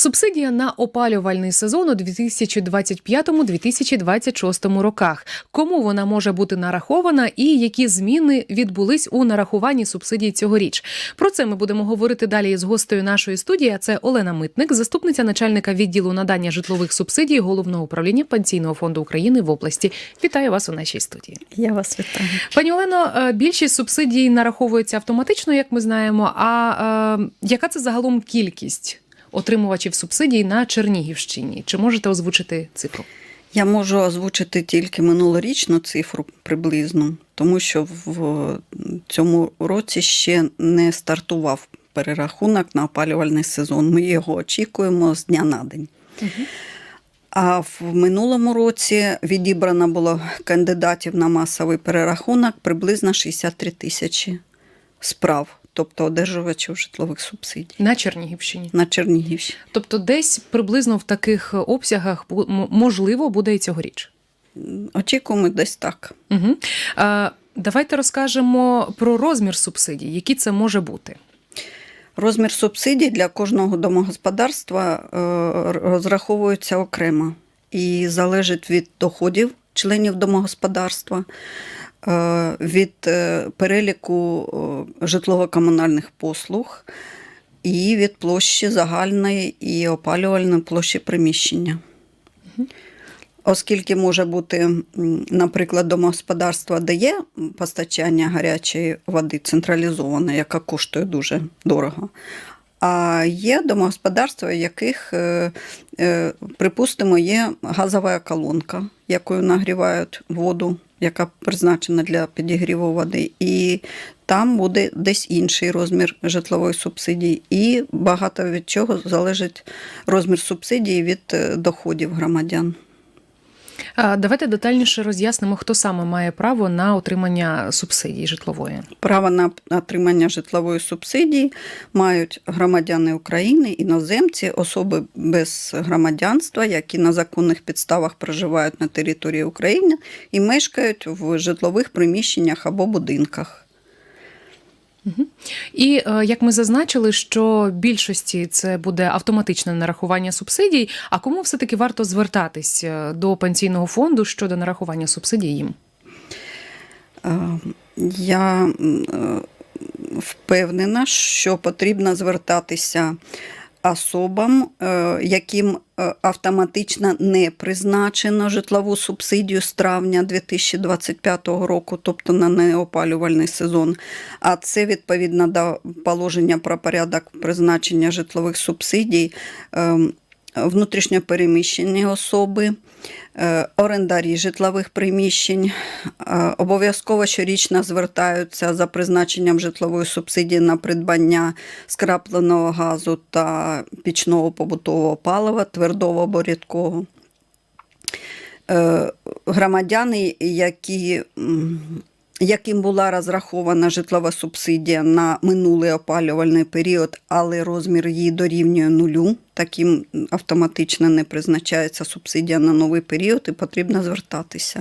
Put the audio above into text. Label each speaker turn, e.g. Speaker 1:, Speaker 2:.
Speaker 1: Субсидія на опалювальний сезон у 2025-2026 роках. Кому вона може бути нарахована і які зміни відбулись у нарахуванні субсидій цьогоріч? Про це ми будемо говорити далі з гостею нашої студії. Це Олена Митник, заступниця начальника відділу надання житлових субсидій головного управління Пенсійного фонду України в області. Вітаю вас у нашій студії.
Speaker 2: Я вас вітаю.
Speaker 1: Пані Олено, е, більшість субсидій нараховується автоматично, як ми знаємо. А е, яка це загалом кількість отримувачів субсидій на Чернігівщині? Чи можете озвучити цифру?
Speaker 2: Я можу озвучити тільки минулорічну цифру приблизно, тому що в цьому році ще не стартував перерахунок на опалювальний сезон. Ми його очікуємо з дня на день. А в минулому році відібрано було кандидатів на масовий перерахунок приблизно 63 тисячі справ, тобто одержувачів житлових субсидій
Speaker 1: На Чернігівщині.
Speaker 2: на Чернігівщині.
Speaker 1: Тобто, десь приблизно в таких обсягах можливо буде і цьогоріч.
Speaker 2: Очікуємо десь так.
Speaker 1: Угу. Е, давайте розкажемо про розмір субсидій, які це може бути.
Speaker 2: Розмір субсидій для кожного домогосподарства е, розраховується окремо і залежить від доходів членів домогосподарства, від е, переліку е, житлово-комунальних послуг і від площі загальної і опалювальної площі приміщення. Оскільки може бути, наприклад, домогосподарство, де є постачання гарячої води централізоване, яка коштує дуже дорого. А є домогосподарства, в яких, е, е, припустимо, є газова колонка, якою нагрівають воду, яка призначена для підігріву води. І там буде десь інший розмір житлової субсидії. І багато від чого залежить розмір субсидії від е, доходів громадян.
Speaker 1: Давайте детальніше роз'яснимо, хто саме має право на отримання субсидії житлової.
Speaker 2: Право на отримання житлової субсидії мають громадяни України, іноземці, особи без громадянства, які на законних підставах проживають на території України і мешкають в житлових приміщеннях або будинках.
Speaker 1: І е, як ми зазначили, що більшості це буде автоматичне нарахування субсидій. А кому все таки варто звертатись е, до пенсійного фонду щодо нарахування субсидій їм?
Speaker 2: Е, Я впевнена, що потрібно звертатися особам, е, яким е, автоматично не призначено житлову субсидію з травня 2025 року, тобто на неопалювальний сезон. А це відповідно до положення про порядок призначення житлових субсидій. Ем, Внутрішньопереміщені особи, е, орендарі житлових приміщень е, обов'язково щорічно звертаються за призначенням житлової субсидії на придбання скрапленого газу та пічного побутового палива, твердого або рідкого. Е, Громадяни, які, яким була розрахована житлова субсидія на минулий опалювальний період, але розмір її дорівнює нулю, таким автоматично не призначається субсидія на новий період і потрібно звертатися.